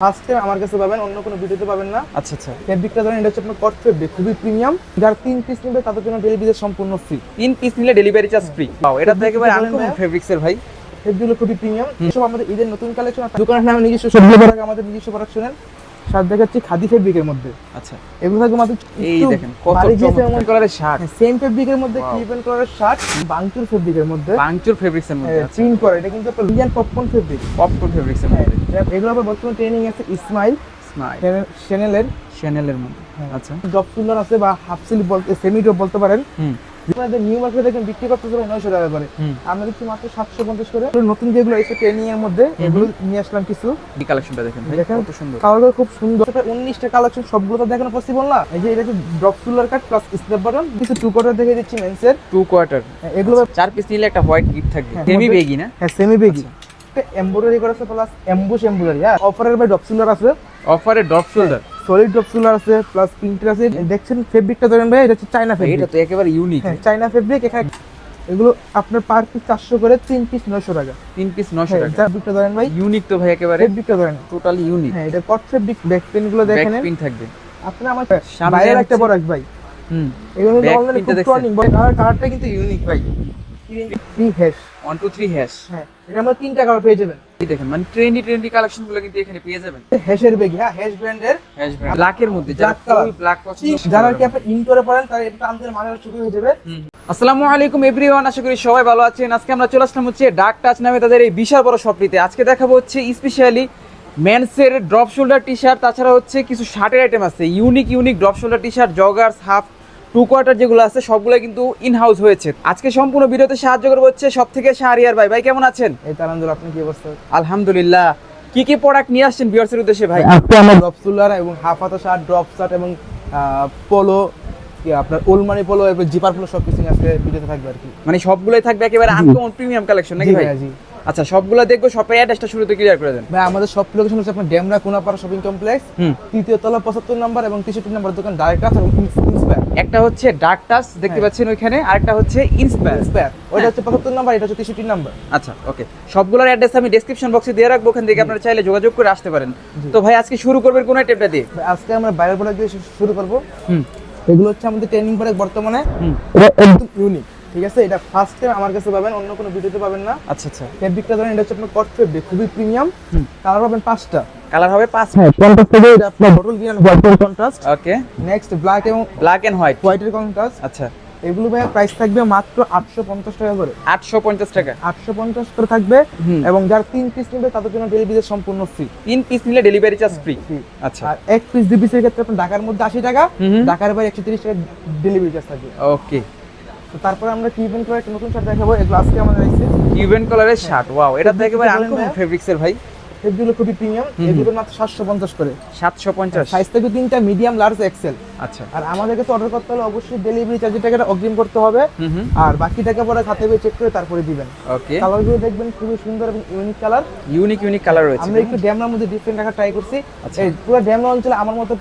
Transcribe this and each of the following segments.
First time আমার কাছে পাবেন অন্য কোনো ভিডিওতে পাবেন না। আচ্ছা আচ্ছা। ফেব্রিকটা ধরেন এটা হচ্ছে আপনার কট ফেব্রিক খুবই প্রিমিয়াম যার তিন পিস নেবে তাদের জন্য ডেলিভারি সম্পূর্ণ ফ্রি তিন পিস নিলে ডেলিভারি চার্জ ফ্রি পাও এটা তো একেবারে আনকমন ভাইয়া? ফেব্রিক্স এর ভাই। ফেব্রিকগুলো খুবই প্রিমিয়াম সব আমাদের ঈদের নতুন কালেকশন দোকানের নামে নিজস্ব সবগুলো আমাদের নিজস্ব প্রোডাকশনের দেখাচ্ছি খাদি ফেব্রিকের মধ্যে। আচ্ছা। এগুলো থাকবে মাত্র এই দেখেন কত চমৎকার। কালারের শার্ট। সেম ফেব্রিকের মধ্যে. ক্রিপেন কালারের শার্ট বাংচুর ফেব্রিকের মধ্যে। বাংচুর ফেব্রিক্স এর মধ্যে আচ্ছা। প্রিন্ট করে এটা কিন্তু একটা লিজান পপকর্ন ফেব্রিক পপকর্ন ফেব্রিক্স এর হ্যাঁ, মধ্যে। এগুলো আবার বর্তমানে ট্রেনিং আছে ইসমাইল স্মাইল চ্যানেলের চ্যানেলের মধ্যে হ্যাঁ। আচ্ছা। সুন্দর আছে বা হাফ সিল বলতে সেমি বলতে পারেন। হুম। আপনাদের নিউ মার্কেটে দেখেন বিক্রি করতে যাবে নয়শো টাকা করে। আমরা দিচ্ছি মাত্র সাতশো পঞ্চাশ করে। নতুন যেগুলো এসে ট্রেনিং এর মধ্যে এগুলো নিয়ে আসলাম কিছু। এই কালেকশনটা দেখেন দেখেন। কত সুন্দর। কালারগুলো খুব সুন্দর। উনিশটা কালেকশন সবগুলো তো দেখানো পসিবল না। এই যে এটা হচ্ছে drop shoulder cut plus snap button কিছু টু কোয়ার্টার দেখে দিচ্ছি মেন্সের টু কোয়ার্টার এগুলো চার পিস নিলে একটা হোয়াইট গিফট থাকবে। হ্যাঁ, সেমি মধ্যে- বেগি না? হ্যাঁ সেমি বেগি আচ্ছা। এমব্রয়ডারি করা আছে প্লাস এমবুশ এমব্রয়ডারি হ্যাঁ। অফারের ভাই ড্রপ সুলার আছে। অফারে drop shoulder solid drop shoulder আছে প্লাস প্রিন্টার আছে। দেখছেন ফেব্রিকটা ধরেন ভাই এটা হচ্ছে এটা ফেব্রিক তো একেবারে ইউনিক চায়না ফেব্রিক এখানে এগুলো আপনার পার পিস চারশো করে তিন পিস নয়শো টাকা। তিন পিস 900 হ্যাঁ টাকা। ফেব্রিকটা ধরেন ভাই। ইউনিক তো ভাই একেবারে ফেব্রিকটা ধরেন। টোটালি ইউনিক হ্যাঁ এটা কট ফেব্রিক ব্যাক পেনগুলো দেখেন। ব্যাক পিন থাকবে। আপনি আমার সামনে একটা প্রোডাক্ট ভাই। হুম। এগুলো print খুব টর্নিং ভাই কালার কালারটা কিন্তু ইউনিক ভাই। থ্রি হ্যাশ 1 2 3 হ্যাশ হ্যাঁ এটা আমরা তিনটা কালার পেয়ে যাবেন। এই দেখেন মানে ট্রেন্ডি ট্রেন্ডি কালেকশনগুলো কিন্তু এখানে পেয়ে যাবেন। হ্যাশের বেগ হ্যাঁ হ্যাশ ব্র্যান্ডের হ্যাশ ব্ল্যাকের মধ্যে যারা ব্ল্যাক পছন্দ যারা কি আপনি তারা এটা আমাদের মানে শুরু হয়ে যাবে। আসসালামু আলাইকুম এভরিওয়ান আশা করি সবাই ভালো আছেন। আজকে আমরা চলে আসলাম হচ্ছে ডার্ক টাচ নামে তাদের এই বিশাল বড় শপটিতে আজকে দেখাবো হচ্ছে স্পেশালি মেন্সের ড্রপ শোল্ডার টি শার্ট তাছাড়া হচ্ছে কিছু শার্টের আইটেম আছে। Unique unique drop shoulder T shirt joggers half two quarter যেগুলো আছে সবগুলো কিন্তু ইন হাউস হয়েছে। আজকে সম্পূর্ণ ভিডিওতে সাহায্য করব হচ্ছে সব থেকে শাহরিয়ার ভাই। ভাই কেমন আছেন? এই তারান্দুল আপনি কি অবস্থা? আলহামদুলিল্লাহ। কি কি প্রোডাক্ট নিয়ে আসছেন ভিউয়ার্সের উদ্দেশ্যে ভাই? আজকে আমরা ড্রপ সুলার এবং হাফ হাতা শার্ট ড্রপ শার্ট এবং পোলো আপনার ওলমানি পোলো এবং জিপার পোলো সব কিছু আজকে ভিডিওতে থাকবে আর কি। মানে সবগুলোই থাকবে একেবারে আনকমন প্রিমিয়াম কালেকশন নাকি ভাই? জি। আচ্ছা সবগুলো দেখব শপের অ্যাড্রেসটা শুরুতে ক্লিয়ার করে দেন। ভাই আমাদের সব লোকেশন হচ্ছে আপনার ড্যামরা কোনাপাড়া শপিং কমপ্লেক্স তৃতীয় তলা পঁচাত্তর নাম্বার এবং তেষট্টি নাম্বার দোকান ডাইরেক্ট আছে এবং ইন্সপায়ার একটা হচ্ছে ডার্ক টাচ দেখতে হ্যাঁ। পাচ্ছেন ওইখানে আরেকটা হচ্ছে ইন্সপায়ার ইন্সপায়ার ওইটা হচ্ছে পঁচাত্তর নাম্বার এটা হচ্ছে তেষট্টি নাম্বার আচ্ছা ওকে সবগুলোর অ্যাড্রেস আমি ডেসক্রিপশন বক্সে দিয়ে রাখব ওখান থেকে আপনারা চাইলে যোগাযোগ করে আসতে পারেন। তো ভাই আজকে শুরু করবেন কোন আইটেমটা দিয়ে? আজকে আমরা বাইরের প্রোডাক্ট দিয়ে শুরু করব। হুম। এগুলো হচ্ছে আমাদের ট্রেনিং প্রোডাক্ট বর্তমানে এটা একদম ইউনিক ঠিক আছে? এটা ফার্স্ট টাইম আমার কাছে পাবেন অন্য কোনো ভিডিওতে পাবেন না। আচ্ছা আচ্ছা। ফেব্রিকটা ধরেন এটা হচ্ছে আপনার কট ফেব্রিক খুবই প্রিমিয়াম কালার পাবেন পাঁচটা। কালার হবে পাঁচ। হ্যাঁ কন্ট্রাস্ট হবে এটা আপনার বটল গ্রিন হোয়াইটের কন্ট্রাস্ট ওকে নেক্সট ব্ল্যাক এবং ব্ল্যাক এন্ড হোয়াইট হোয়াইটের কন্ট্রাস্ট আচ্ছা। এগুলো ভাই প্রাইস থাকবে মাত্র আটশো পঞ্চাশ টাকা করে। আটশো পঞ্চাশ টাকা। আটশো পঞ্চাশ করে থাকবে এবং যার তিন পিস নেবে তাদের জন্য ডেলিভারি সম্পূর্ণ ফ্রি তিন পিস নিলে ডেলিভারি চার্জ ফ্রি আচ্ছা। আর এক পিস দুই পিসের ক্ষেত্রে আপনার ঢাকার মধ্যে আশি টাকা হুম হুম। ঢাকার বাইরে একশো তিরিশ টাকা ডেলিভারি চার্জ থাকবে। ওকে তো তারপরে আমরা কিউবেন কালার একটা নতুন শার্ট দেখাবো? এগুলো আজকে আমাদের এসেছে কিউবেন কালারের শার্ট ওয়াও এটা তো একেবারে আনকমন ফেব্রিক্সের ভাই। এগুলো খুবই প্রিমিয়াম এগুলো মাত্র সাতশো পঞ্চাশ করে। সাতশো পঞ্চাশ? সাইজ থাকবে তিনটা মিডিয়াম লার্জ এক্সেল আচ্ছা। আর আমাদের কাছে অর্ডার করতে হলে অবশ্যই ডেলিভারি চার্জের টাকাটা অগ্রিম করতে হবে। আর বাকি টাকা পরে খাতে পেয়ে চেক করে তারপরে দিবেন। ওকে কালারগুলো দেখবেন খুবই সুন্দর এবং unique colour unique unique colour রয়েছে আমরা একটু ড্যামরার মধ্যে ডিফারেন্ট রাখা ট্রাই করছি। আচ্ছা। এই পুরো ড্যামরা অঞ্চলে আমার মতো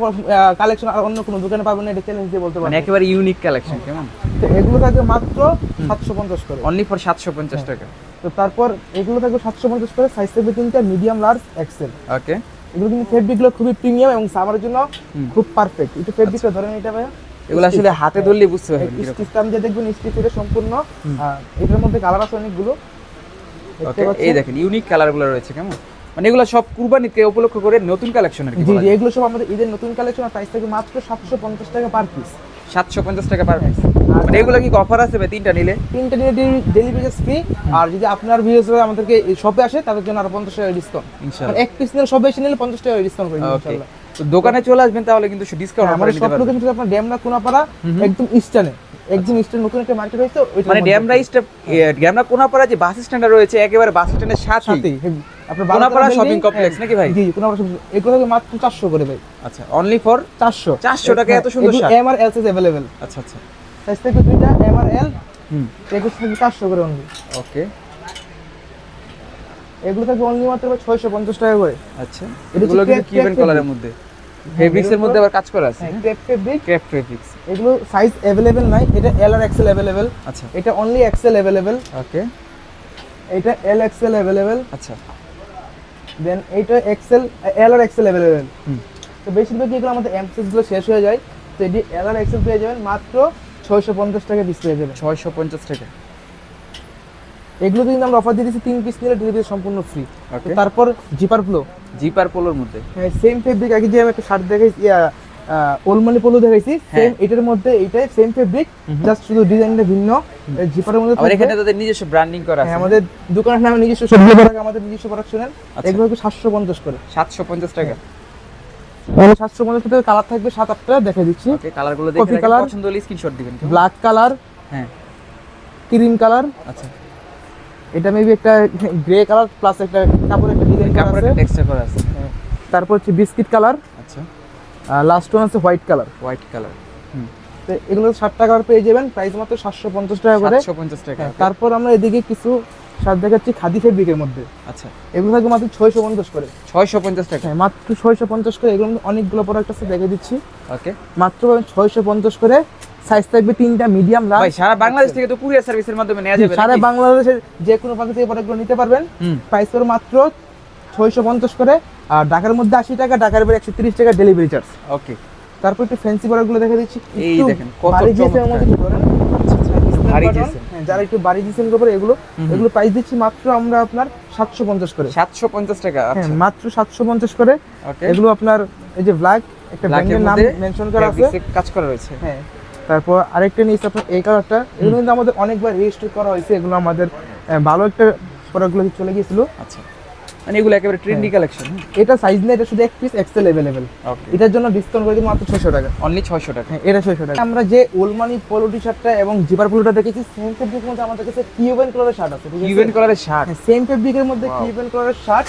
কালেকশন আর অন্য কোনো দোকানে পাবেন না এটা চ্যালেঞ্জ দিয়ে বলতে মানে পারেন একেবারে ইউনিক কালেকশন কেমন? তো এগুলো থাকবে মাত্র সাতশো পঞ্চাশ করে। অনলি ফর সাতশো পঞ্চাশ টাকা। তো তারপর এগুলো থাকবে সাতশো পঞ্চাশ করে সাইজ থাকবে তিনটা মিডিয়াম লার্জ এক্সেল ওকে এগুলো কিন্তু ফেব্রিকগুলো খুবই প্রিমিয়াম এবং সামারের জন্য খুব পারফেক্ট একটু ফেব্রিকটা ধরেন এটা ভাই এগুলো আসলে হাতে ধরলে বুঝতে পারবেন দিয়ে দেখবেন সম্পূর্ণ। এটার মধ্যে কালার আছে অনেকগুলো। এই দেখেন ইউনিক কালারগুলো রয়েছে কেমন? মানে এগুলো সব কুরবানিতে উপলক্ষ করে নতুন কালেকশন আর কি জি জি এগুলো সব আমাদের ঈদের নতুন কালেকশন আর প্রাইস থাকে মাত্র সাতশো পঞ্চাশ টাকা পার পিস সাতশো পঞ্চাশ টাকা পার পিস মানে এগুলো কি অফার আছে ভাই তিনটা নিলে? তিনটা নিয়ে ডেলিভারি ফ্রি। আর যদি আপনার আমাদেরকে শপে আসে তাদের জন্য আরও পঞ্চাশ টাকা ডিসকাউন্ট ইনশাআল্লাহ এক পিস নিলে এসে নিলে পঞ্চাশ টাকা ডিসকাউন্ট করে ইনশাআল্লাহ তো দোকানে চলে আসবেন তাহলে কিন্তু ডিসকাউন্ট আমাদের সব লোকেশন আপনার ড্যামরা কোনাপাড়া একদম ইস্টার্নে একদম ইস্টার্ন নতুন একটা মার্কেট হয়েছে মানে ড্যামরা স্টেপ ড্যামরা কোনাপাড়া যে বাস স্ট্যান্ড রয়েছে একেবারে বাস স্ট্যান্ডের সাথে সাথেই। আপনার কোনাপাড়া complex হ্যাঁ, নাকি ভাই? জি কোনাপাড়া shopping- এগুলো মাত্র চারশো করে ভাই। আচ্ছা অনলি ফর চারশো। 400 টাকায় এত সুন্দর শার্ট? এম আর এল সাইজ অ্যাভেলেবেল আচ্ছা আচ্ছা। সাইজ থেকে দুইটা এম আর এল হুম। এগুলো থাকবে চারশো করে অনলি ওকে। এগুলো থাকবে অনলি মাত্র ছয়শো পঞ্চাশ টাকা করে। আচ্ছা। এটা এগুলো কিন্তু crepe- কিভেন কালারের মধ্যে? ফেব্রিক্স এর মধ্যে আবার কাজ করা আছে? ক্রেপ ফেব্রিক ক্রেপ ফেব্রিক্স এগুলো সাইজ অ্যাভেলেবেল নাই এটা এল আর এক্সেল অ্যাভেলেবেল আচ্ছা। এটা অনলি এক্সেল অ্যাভেলেবেল ওকে। এটা এল এক্সেল অ্যাভেলেবেল আচ্ছা। দেন এইটা এক্সেল এল আর এক্সেল অ্যাভেলেবেল হুম। তো বেশিরভাগ এগুলো আমাদের এমসেসগুলো শেষ হয়ে যায়। তো এটি এল আর এক্সেল পেয়ে যাবেন মাত্র ছয়শো পঞ্চাশ টাকা পিস পেয়ে যাবেন ছয়শো পঞ্চাশ টাকা। এগুলো কিন্তু আমরা অফার দিয়ে দিচ্ছি তিন পিস নিলে ডেলিভারি সম্পূর্ণ ফ্রি তারপর জিপার ফ্লো জিপার পোলোর মধ্যে। হ্যাঁ সেম ফেব্রিক আগে যে আমি একটা শার্ট দেখাইছি ওলমানি পোলো দেখাইছি হ্যাঁ। সেম এটার মধ্যে এইটাই সেম ফেব্রিক জাস্ট শুধু ডিজাইনটা ভিন্ন। জিপারের মধ্যে আবার এখানে তাদের নিজস্ব ব্র্যান্ডিং করা হ্যাঁ, আছে। আমাদের দোকানের নামে নিজস্ব সবজি প্রোডাক্ট আমাদের নিজস্ব প্রোডাকশনের আচ্ছা। এগুলো হচ্ছে সাতশো পঞ্চাশ করে। সাতশো পঞ্চাশ সাতশো পঞ্চাশ কালার থাকবে সাত আটটা দেখে দিচ্ছি। কালারগুলো দেখে Coffee পছন্দ হলে স্ক্রিনশট দিবেন ব্ল্যাক কালার হ্যাঁ। ক্রিম কালার আচ্ছা। এটা মেবি একটা গ্রে কালার প্লাস একটা কাপড়ের একটা ডিজাইন কাপড়ের আছে। টেক্সচার করা আছে হ্যাঁ। তারপর হচ্ছে বিস্কিট কালার আচ্ছা। লাস্ট ওয়ান আছে হোয়াইট কালার হোয়াইট কালার তো এগুলো ষাট টাকার পেয়ে যাবেন প্রাইস মাত্র সাতশো পঞ্চাশ টাকা করে। সাতশো পঞ্চাশ টাকা হ্যাঁ, তারপর আমরা এদিকে কিছু শার্ট দেখাচ্ছি খাদি ফেব্রিকের মধ্যে। আচ্ছা। এগুলো থাকবে মাত্র ছয়শো পঞ্চাশ করে। ছয়শো পঞ্চাশ টাকা। হ্যাঁ মাত্র ছয়শো পঞ্চাশ করে। এগুলো অনেকগুলো প্রোডাক্ট আছে দেখে দিচ্ছি। ওকে। মাত্র ছয়শো পঞ্চাশ করে। সাইজ থাকবে তিনটা মিডিয়াম ভাই লার্জ সারা বাংলাদেশ থেকে তো কুরিয়ার সার্ভিসের মাধ্যমে নেওয়া যাবে সারা নাকি? বাংলাদেশের যে কোনো প্রান্ত থেকে প্রোডাক্টগুলো নিতে পারবেন। প্রাইস পড়বে মাত্র ছয়শো পঞ্চাশ করে। আর ঢাকার মধ্যে আশি টাকা ঢাকার বাইরে একশো তিরিশ টাকা ডেলিভারি চার্জ ওকে। তারপর একটু ফ্যান্সি প্রোডাক্টগুলো দেখে দিচ্ছি। এই দেখেন, কত বাড়ি জিএসএম। হ্যাঁ, যারা একটু বাড়ি দিয়েছেন এগুলো এগুলো প্রাইস দিচ্ছি মাত্র আমরা আপনার সাতশো পঞ্চাশ করে। সাতশো পঞ্চাশ টাকা হ্যাঁ আচ্ছা। মাত্র সাতশো পঞ্চাশ করে। এগুলো আপনার এই যে ব্ল্যাক একটা ব্র্যান্ডের নাম মেনশন করা আছে। কাজ করা রয়েছে। হ্যাঁ তারপর আরেকটা নিয়েছে আপনার এই কালারটা এগুলো কিন্তু আমাদের অনেকবার রেজিস্টার করা হয়েছে। এগুলো আমাদের ভালো একটা প্রোডাক্টগুলো চলে গিয়েছিল। আচ্ছা। মানে এগুলো একেবারে ট্রেন্ডি কালেকশন এটা সাইজ না এটা শুধু এক পিস এক্সেল ওকে এটার জন্য ডিসকাউন্ট করে দিব মাত্র ছয়শো টাকা। অনলি ছয়শো টাকা। হ্যাঁ এটা ছয়শো টাকা। আমরা যে ওলমানি পোলো টি শার্টটা এবং জিপার পোলোটা দেখেছি সেম ফেব্রিকের মধ্যে আমাদের কাছে কিউবেন কালারের শার্ট আছে ইভেন্ট কালারের শার্ট সেম ফেব্রিকের মধ্যে. কিউবেন কালারের শার্ট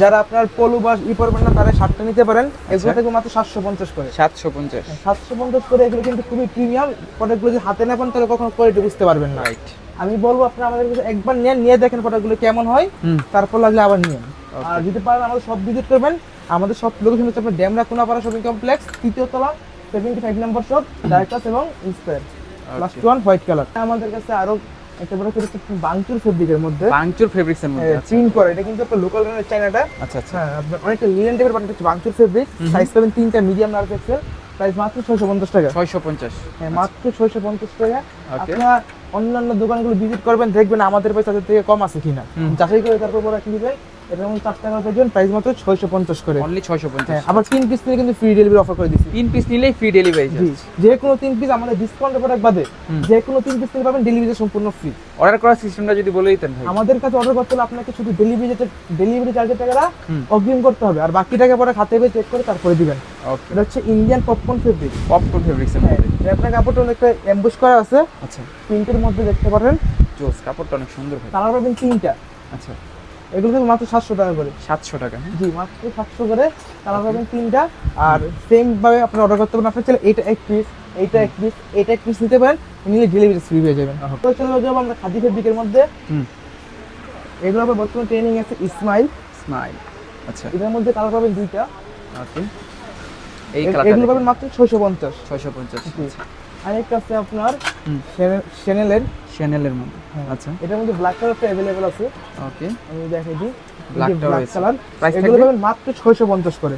যারা আপনার পোলো বা ই পরবেন না তারা শার্টটা নিতে পারেন। এগুলো আচ্ছা। থেকে মাত্র সাতশো পঞ্চাশ করে। সাতশো পঞ্চাশ। সাতশো পঞ্চাশ করে এগুলো কিন্তু খুবই প্রিমিয়াম প্রোডাক্টগুলো যদি হাতে না পান তাহলে কখনো কোয়ালিটি বুঝতে পারবেন না। রাইট আমি বলব আপনারা আমাদের কাছে একবার নিয়ে নিয়ে দেখেন প্রোডাক্টগুলো কেমন হয়। তারপর লাগলে আবার নিয়েন আর যদি পারেন আমাদের সব ভিজিট করবেন। আমাদের সব লোকেশন হচ্ছে আপনার ড্যামরা কোনাপাড়া শপিং কমপ্লেক্স তৃতীয় তলা সেভেন্টি ফাইভ নম্বর শপ ডাইকাস এবং inspire last one white colour আমাদের কাছে আরও একটা বড় করে বাংচুর ফেব্রিকের মধ্যে। বাংচুর ফেব্রিক্স এর মধ্যে আচ্ছা। প্রিন্ট করে। এটা কিন্তু একটা লোকাল চাইনাটা আচ্ছা আচ্ছা। হ্যাঁ আপনার অনেকটা লিনেন টাইপের বানাতে হচ্ছে বাংচুর ফেব্রিক সাইজ পাবেন তিনটা মিডিয়াম লার্জ এক্সেল প্রাইস মাত্র ছয়শো পঞ্চাশ টাকা। ছয়শো পঞ্চাশ। হ্যাঁ মাত্র ছয়শো পঞ্চাশ টাকা। ওকে আপনারা অন্যান্য দোকানগুলো ভিজিট করবেন দেখবেন আমাদের পয়সা তাদের থেকে কম আছে কিনা। যাচাই করে তারপর কি নিবেন এটা যেমন চার টাকা পেয়ে প্রাইস মাত্র ছয়শো পঞ্চাশ করে। অনলি ছয়শো পঞ্চাশ। হ্যাঁ আবার তিন পিস নিলে কিন্তু ফ্রি ডেলিভারি অফার করে দিচ্ছি তিন পিস নিলেই ফ্রি ডেলিভারি যে কোনো তিন পিস আমাদের ডিসকাউন্টের প্রোডাক্ট বাদে। যে কোনো তিন পিস নিলে পাবেন ডেলিভারি সম্পূর্ণ ফ্রি অর্ডার করার সিস্টেমটা যদি বলে দিতেন আমাদের কাছে অর্ডার করতে হলে আপনাকে শুধু ডেলিভারি ডেলিভারি চার্জের টাকাটা অগ্রিম করতে হবে আর বাকি টাকা পরে খাতে পেয়ে চেক করে তারপরে দিবেন। এটা হচ্ছে Indian popcorn fabric popcorn fabrics এর হ্যাঁ আপনার কাপড়টা অনেকটা এমবুশ করা আছে। আচ্ছা। প্রিন্টের মধ্যে দেখতে পারেন। জোস কাপড়টা অনেক সুন্দর কালার পাবেন তিনটা। আচ্ছা। এগুলো থেকে মাত্র সাতশো টাকা করে। সাতশো টাকা হ্যাঁ? জি মাত্র সাতশো করে। কালার পাবেন তিনটা। আর সেম ভাবে আপনি অর্ডার করতে পারেন। আপনার চাইলে এটা এক পিস এইটা এক পিস এটা এক পিস নিতে পারেন। নিলে ডেলিভারি ফ্রি পেয়ে যাবেন। তো চলে যাব আমরা খাদি ফেব্রিকের মধ্যে। হুম। এগুলো আবার বর্তমানে ট্রেনিং আছে ইসমাইল স্মাইল আচ্ছা। এটার মধ্যে কালার পাবেন দুইটা। ওকে। এই এগুলো পাবেন মাত্র ছয়শো পঞ্চাশ। ছয়শো পঞ্চাশ আরেকটা আছে আপনার হুম। চ্যানেলের। চ্যানেলের মধ্যে। হ্যাঁ। আচ্ছা। এটার মধ্যে ব্ল্যাক কালারটা অ্যাভেলেবেল আছে। ওকে আমি দেখাই দিই। মাত্র ছয়শো পঞ্চাশ করে।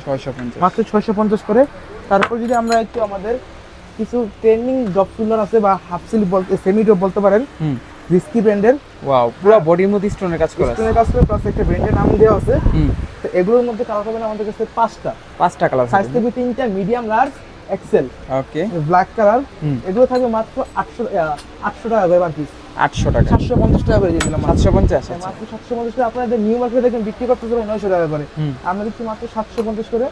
মাত্র ছয়শো পঞ্চাশ করে। তারপর যদি আমরা একটু আমাদের কিছু ট্রেন্ডিং আছে বা হাফ সিল বলতে সেমি বলতে পারেন হুম। রিস্কি ব্র্যান্ডের ওয়াও পুরো বডির মধ্যে স্টোনের কাজ করা স্টোনের কাজ করে প্লাস একটা ব্র্যান্ডের নাম দেওয়া আছে। তো এগুলোর মধ্যে কালার পাবেন আমাদের কাছে পাঁচটা। পাঁচটা কালার সাইজ তিনটা medium large XL okay black colour এগুলো থাকবে মাত্র আটশো আটশো টাকা করে পিস আটশো টাকা। সাতশো পঞ্চাশ টাকা করে দিয়েছিলাম মাত্র। সাতশো পঞ্চাশ হ্যাঁ, আচ্ছা। মাত্র সাতশো পঞ্চাশ টাকা। আপনাদের নিউ মার্কেটে দেখেন বিক্রি করতে পারেন নয়শো টাকা করে। আমরা দিচ্ছি মাত্র সাতশো পঞ্চাশ করে।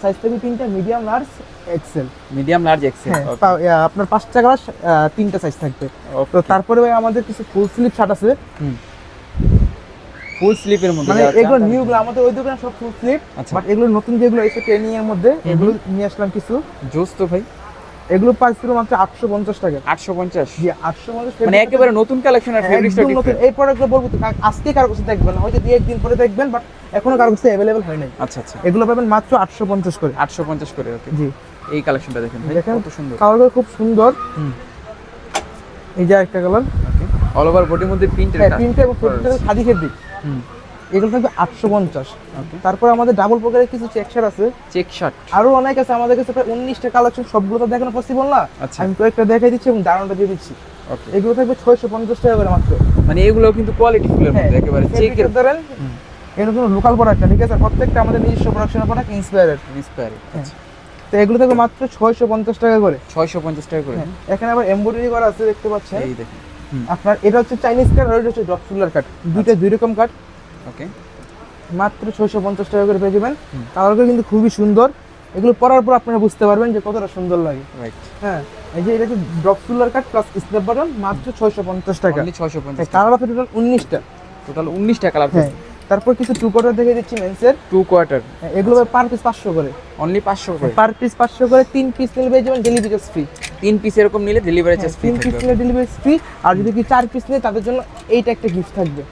সাইজ থাকবে তিনটা medium large XL medium large XL আপনার পাঁচটা কালার তিনটা সাইজ থাকবে। তো তারপরে ভাই আমাদের কিছু ফুল স্লিপ শার্ট আছে। ফুল স্লিপের মধ্যে মানে এগুলো নিউগুলো আমাদের ওই দোকানে সব ফুল স্লিপ আচ্ছা। বাট এগুলো নতুন যেগুলো এসে ট্রেনিং এর মধ্যে এগুলো নিয়ে আসলাম কিছু। জোস তো ভাই। এগুলো প্রাইস ছিল মাত্র আটশো পঞ্চাশ টাকা। আটশো পঞ্চাশ? জি আটশো পঞ্চাশ মানে একেবারে নতুন কালেকশন আর ফেব্রিক্সটা একদম নতুন। এই প্রোডাক্টগুলো বলব তো আজকে কারও কাছে দেখবেন হয়তো দুই একদিন পরে দেখবেন বাট এখনও কারও কাছে অ্যাভেলেবেল হয় নাই। আচ্ছা আচ্ছা। এগুলো পাবেন মাত্র আটশো পঞ্চাশ করে। আটশো পঞ্চাশ করে ওকে জি। এই কালেকশনটা দেখেন ভাই। কত সুন্দর। কালারগুলো খুব সুন্দর। এই যে একটা কালার ওকে অল ওভার বডির মধ্যে হ্যাঁ কাজ এবং ফুটটা খাদি হুম এগুলো থাকবে আটশো পঞ্চাশ। তারপর আমাদের ডাবল পকেটের কিছু চেক শার্ট আছে। চেক শার্ট আরও অনেক আছে আমাদের কাছে প্রায় উনিশটা কালেকশন সবগুলো তো দেখানো পসিবল না। আচ্ছা। আমি কয়েকটা দেখাই দিচ্ছি এবং দারুণটা দিয়ে দিচ্ছি। ওকে। এগুলো থাকবে ছয়শো পঞ্চাশ টাকা করে মাত্র। মানে এগুলো কিন্তু কোয়ালিটি ফুলের মধ্যে একেবারে চেকের ধরেন এগুলো কোনো লোকাল প্রোডাক্ট ঠিক আছে? প্রত্যেকটা আমাদের নিজস্ব প্রোডাকশনের প্রোডাক্ট ইন্সপায়ারেড ইন্সপায়ারি আচ্ছা। তো এগুলো থাকবে মাত্র ছয়শো পঞ্চাশ টাকা করে। ছয়শো পঞ্চাশ টাকা করে। হ্যাঁ, এখানে আবার এমব্রয়ডারি করা আছে দেখতে পাচ্ছেন। এই দেখুন। আপনার এটা হচ্ছে চাইনিজ কাট আর এটা হচ্ছে ড্রপ সুলার কাট দুইটা দুই রকম কাট ওকে মাত্র ছয়শো পঞ্চাশ টাকা করে পেয়ে যাবেন। কালারগুলো কিন্তু খুবই সুন্দর। এগুলো পরার পর আপনারা বুঝতে পারবেন যে কতটা সুন্দর লাগে। রাইট হ্যাঁ এই যে এটা হচ্ছে drop shoulder cut plus snap button মাত্র ছয়শো পঞ্চাশ টাকা। ছয়শো পঞ্চাশ কালার আছে টোটাল উনিশটা। টোটাল উনিশটা কালার তারপর কিছু টু কোয়ার্টার দেখে দিচ্ছি মেন্সের টু কোয়ার্টার এগুলো পার পিস পাঁচশো করে। অনলি পাঁচশো করে? পার পিস পাঁচশো করে তিন পিস নিলে পেয়ে যাবেন ডেলিভারি চার্জ ফ্রি তিন পিস এরকম নিলে ডেলিভারি চার্জ ফ্রি তিন পিস নিলে ডেলিভারি ফ্রি আর যদি কি চার পিস নিলে তাদের জন্য এইটা একটা গিফট থাকবে।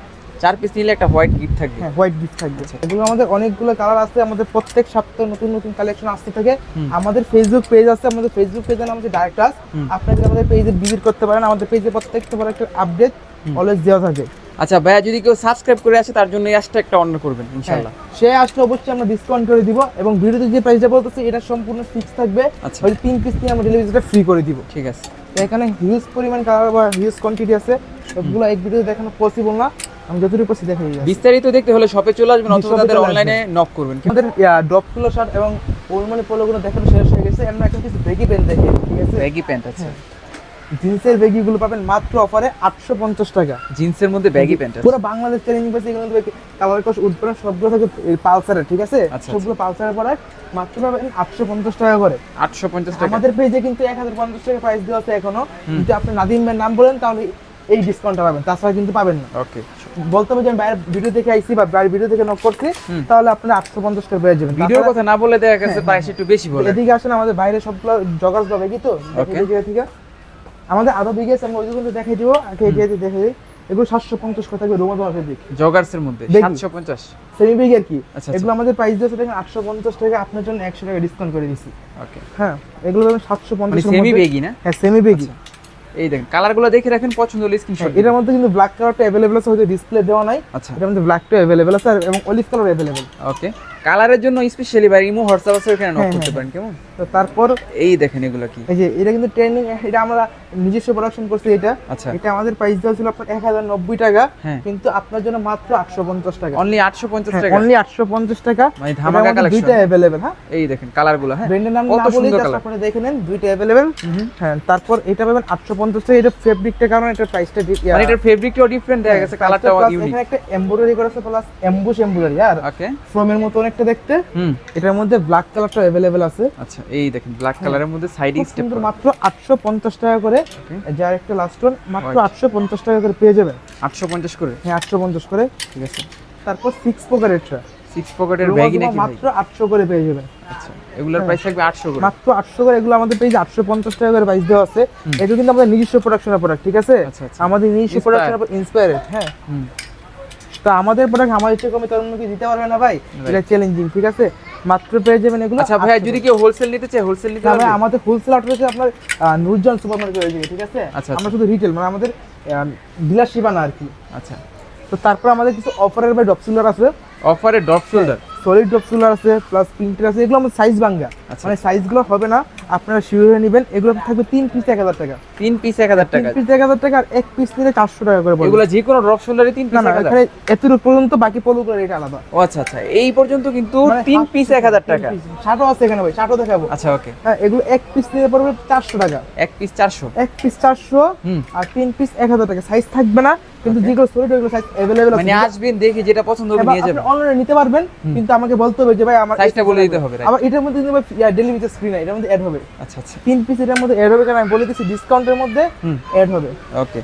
চার পিস নিলে একটা হোয়াইট গিফট থাকবে। হ্যাঁ হোয়াইট গিফট থাকবে। আচ্ছা। এগুলো আমাদের অনেকগুলো কালার আছে আমাদের প্রত্যেক সপ্তাহে নতুন নতুন কালেকশন আসতে থাকে। আমাদের ফেসবুক পেজ আছে আমাদের ফেসবুক পেজের নাম হচ্ছে ডাইরেক্ট ক্লাস। আপনারা যদি আমাদের পেজে ভিজিট করতে পারেন আমাদের পেজে প্রত্যেকটা প্রোডাক্টের আপডেট অলওয়েজ দেওয়া থাকে। আচ্ছা ভাইয়া যদি কেউ সাবস্ক্রাইব করে আসে তার জন্য এই একটা অর্ডার করবেন ইনশাআল্লাহ। হ্যাঁ, সে আসলে অবশ্যই আমরা ডিসকাউন্ট করে দিব এবং ভিডিওতে যে প্রাইসটা বলতেছি এটা সম্পূর্ণ ফিক্স থাকবে। আচ্ছা। ওই তিন পিস নিয়ে আমরা ডেলিভারিটা ফ্রি করে দিব। ঠিক আছে। এখানে হিউজ পরিমাণ কালার বা হিউজ কোয়ান্টিটি আছে। সবগুলো এক ভিডিওতে দেখানো পসিবল না। আমি যতটুকু পারছি দেখাই দিই বিস্তারিত দেখতে হলে শপে চলে আসবেন অথবা তাদের অনলাইনে নক করবেন। আমাদের ড্রপ ফুলো শার্ট এবং ওলমনি পোলোগুলো দেখানো শেষ হয়ে গেছে। আমরা এখন কিছু বেগি পেন দেখি ঠিক আছে? ব্যাগি প্যান্ট আছে জিন্সের বেগিগুলো পাবেন মাত্র অফারে আটশো পঞ্চাশ টাকা। জিন্সের মধ্যে ব্যাগি প্যান্ট পুরো বাংলাদেশ এগুলো কালার কস উৎপাদন সবগুলো থাকে পালসারের ঠিক আছে? আচ্ছা, সবগুলো পালসারের প্রোডাক্ট মাত্র পাবেন আটশো পঞ্চাশ টাকা করে। আটশো পঞ্চাশ টাকা। আমাদের পেজে কিন্তু এক হাজার পঞ্চাশ টাকা প্রাইস দেওয়া আছে এখনও। যদি আপনি নাদিম ভাইয়ের নাম বলেন তাহলে এই ডিসকাউন্টটা পাবেন। তাছাড়া কিন্তু পাবেন না। ওকে বলতে হবে যে আমি বাইরের ভিডিও দেখে আইছি বা বাইরের ভিডিও থেকে নক করছি তাহলে আপনি আটশো পঞ্চাশ টাকা পেয়ে যাবেন। ভিডিওর কথা না বলে দেখা গেছে প্রাইস একটু বেশি বলে। এদিকে আসেন আমাদের বাইরে সবগুলো জগার্স পাবে কি তো? আমাদের আরও বিঘে আছে আমি ওই দিকে দেখাই দিব আগে এগিয়ে দিয়ে দেখে এগুলো সাতশো পঞ্চাশ কথা রোমা তোমার ফেব্রিক জগার্সের মধ্যে সাতশো পঞ্চাশ। সেমি বিঘে আর কি। আচ্ছা, এগুলো আমাদের প্রাইস দিয়েছে দেখেন আটশো পঞ্চাশ টাকা আপনার জন্য একশো টাকা ডিসকাউন্ট করে দিচ্ছি ওকে হ্যাঁ এগুলো সাতশো পঞ্চাশ সেমি বেগি না? হ্যাঁ সেমি বেগি এই দেখেন কালারগুলো দেখে রাখেন পছন্দ হলে স্ক্রিনশট এটার মধ্যে কিন্তু ব্ল্যাক কালারটা অ্যাভেলেবেল আছে হয়তো ডিসপ্লে দেওয়া নাই। আচ্ছা। এটার মধ্যে ব্ল্যাকটা অ্যাভেলেবেল আছে এবং অলিভ কালার অ্যাভেলেবেল ওকে কালারের জন্য স্পেশালি ভাই ইমো হোয়াটসঅ্যাপ আছে ওখানে নক হ্যাঁ, করতে হ্যাঁ, পারেন কেমন? তো তারপর এই দেখেন এগুলো কি? এই যে এটা কিন্তু ট্রেন্ডিং এটা আমরা নিজস্ব প্রোডাকশন করছি এটা। আচ্ছা। এটা আমাদের প্রাইস দেওয়া ছিল আপনার এক হাজার নব্বই টাকা হ্যাঁ। কিন্তু আপনার জন্য মাত্র আটশো পঞ্চাশ টাকা। অনলি আটশো পঞ্চাশ টাকা? অনলি আটশো পঞ্চাশ টাকা। মানে ধামাকা কালেকশন দুইটা অ্যাভেলেবেল হ্যাঁ? এই দেখেন কালারগুলো হ্যাঁ। ব্র্যান্ডের নাম কত না বলে সুন্দর কালার আপনারা দেখে নেন দুইটা অ্যাভেলেবেল হ্যাঁ তারপর এটা পাবেন আটশো পঞ্চাশ টাকা। এটা ফেব্রিকটা কারণ এটা প্রাইসটা মানে এটার ফেব্রিকটাও ডিফারেন্ট দেখা গেছে কালারটাও ইউনিক এখানে একটা এমব্রয়ডারি করা আছে প্লাস এমবুশ এমব্রয়ডারি আর ওকে ফ্রমের মতো অনেকটা দেখতে। হুম। এটার মধ্যে ব্ল্যাক কালারটা অ্যাভেলেবেল আছে। আচ্ছা এই দেখেন ব্ল্যাক কালারের মধ্যে সাইডিং স্টেপ মাত্র আটশো পঞ্চাশ টাকা করে. যার একটা লাস্ট ওয়ান মাত্র White. আটশো পঞ্চাশ টাকা করে পেয়ে যাবেন। আটশো পঞ্চাশ করে? হ্যাঁ আটশো পঞ্চাশ করে। ঠিক আছে। তারপর সিক্স পকেটেরটা সিক্স পকেটের ব্যাগই নাকি মাত্র আটশো করে পেয়ে যাবেন। আচ্ছা এগুলোর হ্যাঁ। প্রাইস থাকবে আটশো করে। মাত্র আটশো করে এগুলো আমাদের আটশো পঞ্চাশ টাকা করে প্রাইস দেওয়া আছে। এটা কিন্তু আমাদের নিজস্ব প্রোডাকশনের প্রোডাক্ট ঠিক আছে? আচ্ছা, আচ্ছা। আমাদের নিজস্ব. প্রোডাকশনের ইন্সপায়ারেড হ্যাঁ। তো আমাদের প্রোডাক্ট আমার ইচ্ছে কমে তার অন্য কি দিতে পারবে না ভাই। এটা চ্যালেঞ্জিং ঠিক আছে? মাত্র পেয়ে যাবেন এগুলো। আচ্ছা ভাই যদি কেউ হোলসেল নিতে চায় হোলসেল নিতে পারবে? আমাদের হোলসেল আউট রয়েছে আপনার নূরজান সুপার মার্কেট যাবে ঠিক আছে? আচ্ছা, আমরা শুধু রিটেল মানে আমাদের ডিলারশিপ আনা আর কি। আচ্ছা। তো তারপর আমাদের কিছু অফারের বা ডপসুলার আছে। অফারে ড্রপ শোল্ডার সলিড ডপসুলার আছে প্লাস প্রিন্টের আছে এগুলো আমাদের সাইজ ভাঙ্গা আচ্ছা। মানে সাইজগুলো হবে না আপনারা শিওর নেবেন এগুলো থাকবে তিন পিস এক হাজার টাকা। তিন পিস এক হাজার তিন টাকা। পিস এক হাজার টাকা আর এক পিস নিলে চারশো টাকা করে এগুলো যে কোনো ড্রপ শোল্ডারে তিন পিস এখানে এতটুকু পর্যন্ত বাকি পলুগুলো রেট আলাদা। ও আচ্ছা আচ্ছা। এই পর্যন্ত কিন্তু মানে তিন পিস এক হাজার টাকা। শার্টও আছে এখানে ভাই শার্টও দেখাবো। আচ্ছা ওকে। হ্যাঁ এগুলো এক পিস নিলে পড়বে চারশো টাকা। এক পিস চারশো। এক পিস চারশো আর তিন পিস এক হাজার টাকা। সাইজ থাকবে না কিন্তু যেগুলো সলিড ওইগুলো সাইজ অ্যাভেলেবেল মানে আসবেন দেখে যেটা পছন্দ হবে নিয়ে আপনি যাবেন। অনলাইনে নিতে পারবেন কিন্তু আমাকে বলতে হবে যে ভাই আমার সাইজটা বলে দিতে হবে? আবার এটার মধ্যে কিন্তু ডেলিভারি চার্জ ফ্রি না এটার মধ্যে অ্যাড হবে। আচ্ছা আচ্ছা। তিন পিস এটার মধ্যে অ্যাড হবে কারণ আমি বলে দিচ্ছি ডিসকাউন্টের মধ্যে অ্যাড হবে। ওকে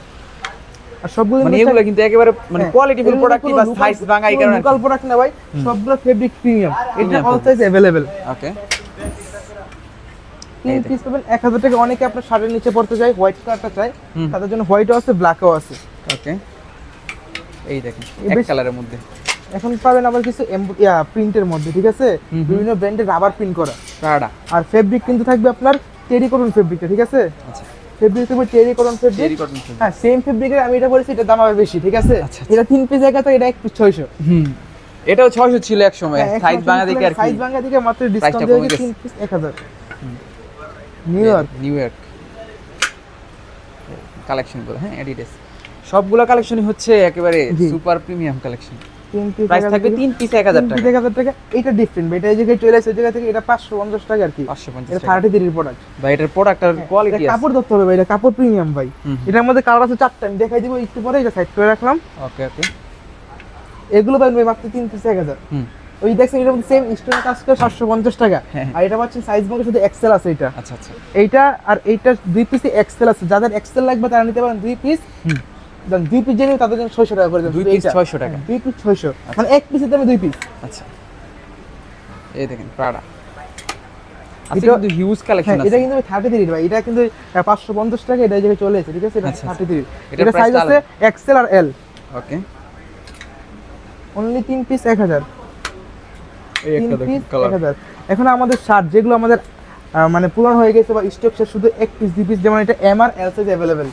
আর সবগুলো মানে এগুলো কিন্তু একেবারে মানে কোয়ালিটি ফুল প্রোডাক্ট বা সাইজ ভাঙা এই কারণে লোকাল প্রোডাক্ট না ভাই সবগুলো ফেব্রিক প্রিমিয়াম এটা অল সাইজ অ্যাভেলেবেল ওকে তিন পিস পাবেন এক হাজার টাকা। অনেকে আপনার শার্টের নিচে পড়তে চায় হোয়াইট কালারটা চাই তাদের জন্য হোয়াইটও আছে ব্ল্যাকও আছে। ওকে এই দেখেন এক কালারের মধ্যে। এখন পাবেন আবার কিছু প্রিন্টের মধ্যে ঠিক আছে। বিভিন্ন ব্র্যান্ডের রাবার প্রিন্ট করা। প্রাডা আর ফেব্রিক কিন্তু থাকবে আপনার টেরি কটন ফেব্রিকটা ঠিক আছে? আচ্ছা। ফেব্রিক থাকবে টেরি কটন ফেব্রিক হ্যাঁ সেম ফেব্রিকের আমি এটা বলেছি এটা দাম আবার বেশি ঠিক আছে? আচ্ছা, আচ্ছা। এটা তিন পিস একা তো এটা এক পিস ছয়শো। হুম। এটাও 600 ছিল এক সময়। সাইজ ভাঙা দেখে আর সাইজ ভাঙা দিকে মাত্র ডিসকাউন্ট দিয়ে। 3 piece 1000 New York New York কালেকশনগুলো হ্যাঁ অ্যাডিডাস সবগুলো কালেকশনই হচ্ছে একেবারে super premium collection 3 piece price থাকবে 3 পিস 1000 টাকা। 1000 টাকা এটা ডিফারেন্ট এটা এই জায়গায় চলে আসে জায়গা থেকে এটা 550 টাকা আর কি। 550 এটা টাকা। 33 প্রোডাক্ট ভাই এটার প্রোডাক্টের কোয়ালিটি আছে। কাপড় ধরতে হবে ভাই। এটা কাপড় প্রিমিয়াম ভাই। এটার মধ্যে কালার আছে চারটা আমি দেখাই দিব একটু পরে এটা সাইড করে রাখলাম। ওকে ওকে এগুলো পাবেন ভাই মাত্র 3 পিস 1000 হুম। ওই দেখছেন এটার মধ্যে সেম স্টোনের কাজ করে 750 টাকা। হ্যাঁ। আর এটা পাচ্ছেন সাইজ শুধু এক্সেল আছে এটা। আচ্ছা আচ্ছা। এইটা আর এইটা দুই পিসে এক্সেল আছে। যাদের এক্সেল লাগবে তারা নিতে পারেন দুই পিস দেন দুই পিস জেনে তাদের জন্য 600 টাকা করে দেন দুই পিস। 600 টাকা। দুই পিস 600 মানে এক পিসের দামে দুই পিস আচ্ছা। এই দেখেন প্রাডা আচ্ছা এটা- কিন্তু হিউজ কালেকশন হ্যাঁ আছে। এটা কিন্তু থার্টি থ্রি ভাই। এটা কিন্তু টাকা এটা এই চলে এসেছে ঠিক আছে? এটা আচ্ছা, থার্টি থ্রি এটার এটা সাইজ আছে এক্সেল আর এল ওকে অনলি তিন পিস এক হাজার। এই তিন একটা পিস দেখুন কালার হাজার। এখন আমাদের শার্ট যেগুলো আমাদের মানে পুরান হয়ে গেছে বা স্টক শেষ শুধু এক পিস দুই পিস যেমন এটা এম আর এল সাইজ অ্যাভেলেবেল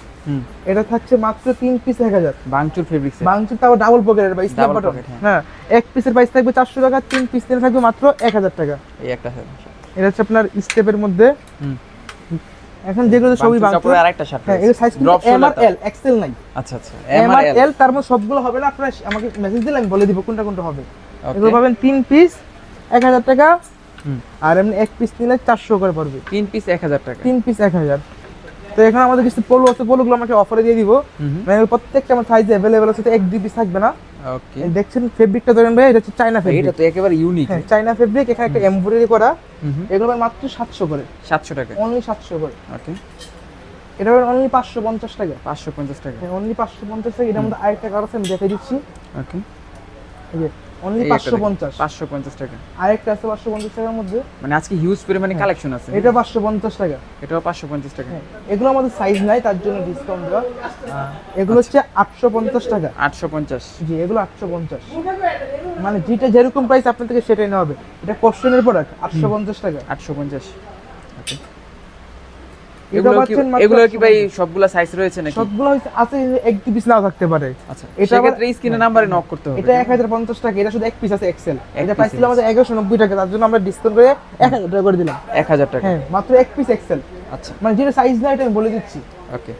এটা থাকছে মাত্র তিন পিস এক হাজার। বাংচুর ফেব্রিক্স বাংচুর তাও ডাবল পকেটের বা Double বাটন হ্যাঁ। এক পিসের প্রাইস থাকবে চারশো টাকা তিন পিস নিলে থাকবে মাত্র এক হাজার টাকা। এই একটা এটা হচ্ছে আপনার স্টেপের মধ্যে। হুম। এখন যেগুলো সবই বাংচুর আরেকটা শার্ট হ্যাঁ এর সাইজ কিন্তু ড্রপ এম আর এল এক্সেল নাই। আচ্ছা আচ্ছা। এম আর এল তার মধ্যে সবগুলো হবে না আপনারা আমাকে মেসেজ দিলে আমি বলে দিব কোনটা কোনটা হবে। এগুলো পাবেন তিন পিস এক হাজার টাকা আর এমনি এক পিস নিলে চারশো করে পড়বে। তিন পিস 1000 টাকা। তিন পিস এক হাজার। তো এখানে আমাদের কিছু পোলো আছে পোলোগুলো আমাকে অফারে দিয়ে দিব। মানে প্রত্যেকটা আমার সাইজ অ্যাভেলেবেল আছে এক দুই পিস থাকবে না। ওকে দেখছেন ফেব্রিকটা ধরেন ভাই এটা হচ্ছে চাইনা এটা তো একেবারে ইউনিক হ্যাঁ চাইনা ফেব্রিক এখানে একটা এমব্রয়ডারি করা। এগুলো মাত্র সাতশো করে। 700 টাকা। অনলি সাতশো করে। ওকে এটা অনলি পাঁচশো পঞ্চাশ টাকা। 550 টাকা। অনলি পাঁচশো পঞ্চাশ টাকা। এটার মধ্যে আরেকটা আছে আমি দেখে দিচ্ছি। ওকে অনলি এই একটা পাঁচশো দেখেন, পঞ্চাশ 550 টাকা। আরেকটা আছে টাকার মধ্যে। মানে আজকে হিউজ পরিমাণে কালেকশন আছে এটা টাকা। এটাও 550 টাকা। হ্যাঁ। এগুলো আমাদের সাইজ নাই তার জন্য ডিসকাউন্ট দেওয়া। এগুলো হচ্ছে আটশো পঞ্চাশ টাকা। 850 জি এগুলো আটশো পঞ্চাশ। মানে যেটা যেরকম প্রাইস আপনার থেকে সেটাই নেওয়া হবে। এটা কোশ্চেনের প্রোডাক্ট আটশো পঞ্চাশ টাকা। 850 ওকে এটা এগুলো কি এগুলো কি ভাই সবগুলা। সাইজ রয়েছে নাকি? সবগুলো আছে এক পিস নাও থাকতে পারে। আচ্ছা এটা আবার- স্ক্রিনে নাম্বারে নক করতে হবে। এটা এক হাজার পঞ্চাশ টাকা এটা শুধু এক পিস আছে এক্সেল এক এটা প্রাইস ছিল আমাদের এগারোশো নব্বই টাকা তার জন্য আমরা ডিসকাউন্ট করে এক হাজার টাকা করে দিলাম। 1000 টাকা। হ্যাঁ মাত্র এক পিস এক্সেল আচ্ছা। মানে যেটা সাইজ না এটা আমি বলে দিচ্ছি। ওকে।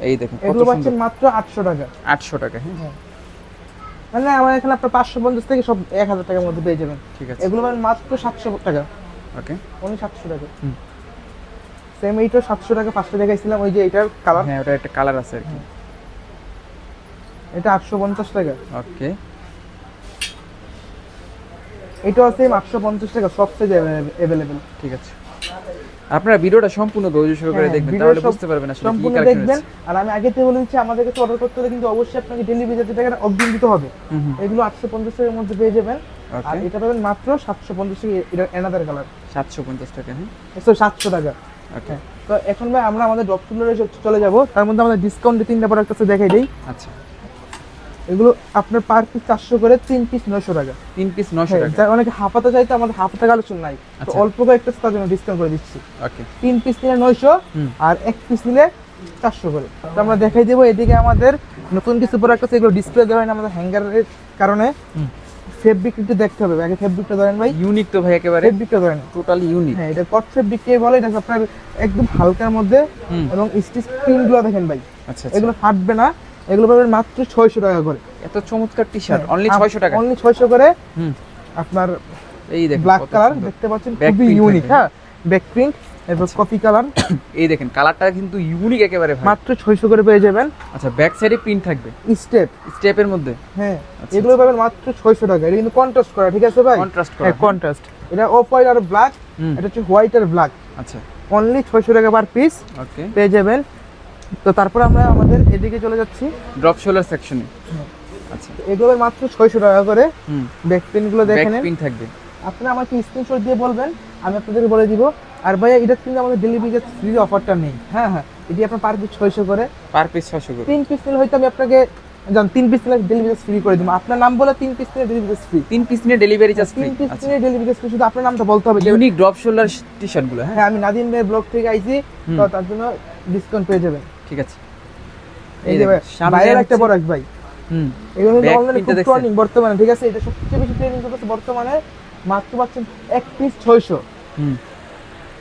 এই দেখুন কত এগুলো সুন্দর। পাচ্ছেন মাত্র আটশো টাকা। 800 টাকা হ্যাঁ। মানে আমার এখানে আপনার পাঁচশো পঞ্চাশ থেকে সব এক হাজার টাকার মধ্যে পেয়ে যাবেন। ঠিক আছে। এগুলো পাবেন মাত্র সাতশো টাকা। ওকে। টাকা। হুম। সেম এইটা সাতশো টাকা ফার্স্টে দেখাইছিলাম ওই যে এটার কালার হ্যাঁ ওটা একটা কালার আছে আর কি। এটা আটশো পঞ্চাশ টাকা। ওকে। এটাও সেম আটশো পঞ্চাশ টাকা সব সাইজ অ্যাভেলেবেল ঠিক আছে। আপনারা ভিডিওটা সম্পূর্ণ ধৈর্য সহকারে হ্যাঁ, দেখবেন তাহলে বুঝতে পারবেন আসলে কি সম্পূর্ণ দেখবেন। আর আমি আগে থেকে বলে দিচ্ছি আমাদের কাছে অর্ডার করতে হলে কিন্তু অবশ্যই আপনাকে ডেলিভারি চার্জ টাকা অগ্রিম দিতে হবে। এগুলো আটশো পঞ্চাশ টাকার মধ্যে পেয়ে যাবেন। আর এটা পাবেন মাত্র সাতশো পঞ্চাশ টাকা এটা এনাদার কালার 750 টাকা হ্যাঁ। সাতশো টাকা। ওকে তো এখন ভাই আমরা আমাদের ড্রপ টুলারে চলে যাব। তার মধ্যে আমাদের ডিসকাউন্ট তিনটা প্রোডাক্ট আছে দেখাই দেই। আচ্ছা। এগুলো আপনার পার পিস চারশো করে তিন পিস নয়শো টাকা। তিন পিস 900 হ্যাঁ, টাকা। অনেকে হাফাতে চাইতে আমাদের হাফাতে কালেকশন নাই। তো আচ্ছা। অল্প কয়েকটা তার জন্য ডিসকাউন্ট করে দিচ্ছি। ওকে তিন পিস নিলে নয়শো আর এক পিস নিলে চারশো করে। তো আমরা দেখাই দেবো এদিকে আমাদের নতুন কিছু প্রোডাক্ট আছে এগুলো ডিসপ্লে দেওয়া হয় না আমাদের হ্যাঙ্গারের কারণে। ফেব্রিক একটু দেখতে হবে আগে ফেব্রিকটা ধরেন ভাই। ইউনিক তো ভাই একেবারে। ফেব্রিকটা ধরেন। টোটালি ইউনিক হ্যাঁ এটা কট ফেব্রিক কে বলে এটা আপনার একদম হালকার মধ্যে এবং স্টিচ প্রিন্টগুলো দেখেন ভাই। আচ্ছা আচ্ছা। এগুলো ফাটবে না এগুলো পাবেন মাত্র ছয়শো টাকা করে। এত চমৎকার টি-শার্ট হ্যাঁ, অনলি 600 টাকা। অনলি ছয়শো করে। হুম। আপনার এই দেখুন ব্ল্যাক কালার দেখতে পাচ্ছেন খুবই ইউনিক হ্যাঁ ব্যাক প্রিন্ট এরপর কপি কালার এই দেখেন কালারটা কিন্তু ইউনিক একেবারে মাত্র ছয়শো করে পেয়ে যাবেন। আচ্ছা ব্যাক সাইডে প্রিন্ট থাকবে। স্টেপ স্টেপের মধ্যে? হ্যাঁ আচ্ছা, এগুলো পাবেন মাত্র ছয়শো টাকা। এটা কিন্তু কন্ট্রাস্ট করা ঠিক আছে ভাই? কন্ট্রাস্ট করা হ্যাঁ কন্ট্রাস্ট এটা অফ হোয়াইট আর ব্ল্যাক এটা হচ্ছে হোয়াইট আর ব্ল্যাক আচ্ছা। অনলি ছয়শো টাকা পার পিস ওকে পেয়ে যাবেন। তো তারপর আমরা আমাদের এদিকে চলে যাচ্ছি। ড্রপ শোল্ডার সেকশনে আচ্ছা। এগুলো মাত্র ছয়শো টাকা করে। ব্যাক প্রিন্টগুলো দেখে নেন। প্রিন্ট থাকবে। আপনারা আমাকে স্ক্রিনশট দিয়ে বলবেন আমি আপনাদের বলে দিব। আর ভাইয়া এটা কিন্তু আমাদের ডেলিভারি ফ্রি অফারটা নেই। হ্যাঁ হ্যাঁ এটি আপনার পার পিস ছয়শো করে। পার পিস 600 করে। তিন পিস নিলে হয়তো আমি আপনাকে জান তিন পিস নিলে ডেলিভারি ফ্রি করে দিব। আপনার নাম বলে তিন পিস নিলে ডেলিভারি ফ্রি তিন পিস নিয়ে ডেলিভারি চার্জ ফ্রি তিন পিস নিলে ডেলিভারি ফ্রি শুধু আপনার নামটা বলতে হবে। যে ইউনিক ড্রপ শোল্ডার টি-শার্টগুলো হ্যাঁ আমি নাদিম ভাইয়ের ব্লগ থেকে আইছি। তো তার জন্য ডিসকাউন্ট পেয়ে যাবেন। ঠিক আছে। এই যে ভাই, বাইরের একটা হচ্ছে- প্রোডাক্ট ভাই। হুম। Back অনলাইনে খুব? ট্রেন্ডিং বর্তমানে। ঠিক আছে এটা সবচেয়ে বেশি ট্রেন্ডিং করতেছে বর্তমানে মাত্র পাচ্ছেন এক পিস ছয়শো। হুম।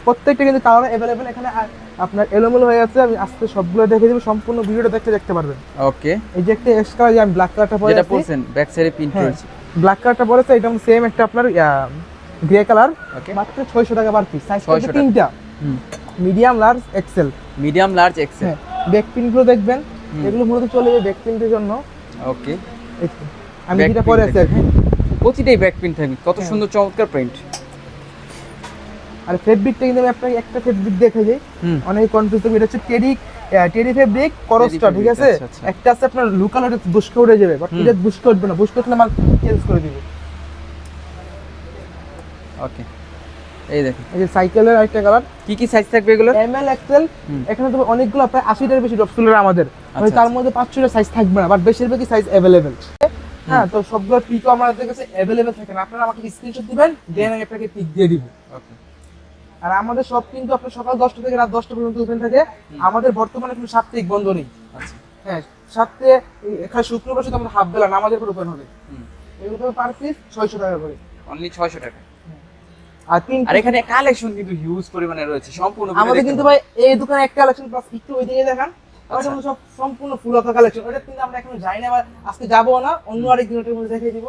প্রত্যেকটা কিন্তু কালার অ্যাভেলেবেল এখানে আর আপনার এলোমেলো হয়ে আছে আমি আজকে সবগুলো দেখে দিব সম্পূর্ণ ভিডিওটা দেখতে দেখতে পারবেন। ওকে। এই যে একটা এক্সট্রা যে আমি ব্ল্যাক কালারটা পরে যেটা পড়ছেন ব্যাক সাইডে প্রিন্ট হ্যাঁ করেছি ব্ল্যাক কালারটা পরেছে এটা সেম একটা আপনার গ্রে কালার ওকে। মাত্র ছয়শো টাকা পার পিস সাইজ 600 তিনটা। Medium large XL medium large XL back প্রিন্টগুলো দেখবেন এগুলো মূলত চলে যাবে ব্যাক প্রিন্টের জন্য। ওকে। আমি যেটা পরে আছি। প্রতিটাই ব্যাক প্রিন্ট থাকবে। কত হ্যাঁ। সুন্দর চমৎকার প্রিন্ট আর ফেব্রিকটা কিন্তু আমি আপনাকে একটা ফেব্রিক দেখে যাই অনেক কনফিউজ এটা হচ্ছে টেডি টেরি ফেব্রিক করসটা ঠিক আছে? আচ্ছা, আচ্ছা। একটা আছে আপনার লোকাল এটা বুস্কে উঠে যাবে বাট। এটা বুস্কে উঠবে না। বুস্কে উঠলে মাল চেঞ্জ করে দিবে। ওকে এই দেখেন। এই যে সাইকেলের আরেকটা কালার কি কি সাইজ থাকবে এগুলো এম এল এক্সেল। এখানে তো অনেকগুলো প্রায় আশিটার বেশি ড্রপ আমাদের। মানে আচ্ছা, তার মধ্যে পাঁচশোটা সাইজ থাকবে না বাট বেশিরভাগই সাইজ অ্যাভেলেবেল হ্যাঁ তো সবগুলো পিকও আমাদের কাছে অ্যাভেলেবেল থাকে না। আপনারা আমাকে স্ক্রিনশট দিবেন দেন আমি আপনাকে পিক দিয়ে দিব। আর আমাদের সব কিন্তু আপনার সকাল দশটা থেকে রাত দশটা পর্যন্ত ওপেন থাকে। আমাদের বর্তমানে কোনো সাপ্তাহিক বন্ধ নেই। আচ্ছা। হ্যাঁ সপ্তাহে এখানে শুক্রবার শুধু আমাদের হাফ বেলা নামাজের পর ওপেন হবে। এগুলো পার পিস ছয়শো টাকা করে। অনলি 600 টাকা। আর তিন আর এখানে কালেকশন কিন্তু হিউজ পরিমাণে রয়েছে সম্পূর্ণ আমাদের কিন্তু ভাই এই দোকানে একটা কালেকশন প্লাস একটু ওই দিকে দেখান। ওটা আচ্ছা। সব সম্পূর্ণ ফুল কালেকশন ওটা কিন্তু আমরা এখনও যাই না আজকে যাব না অন্য আরেক দিনের মধ্যে দেখিয়ে দিব।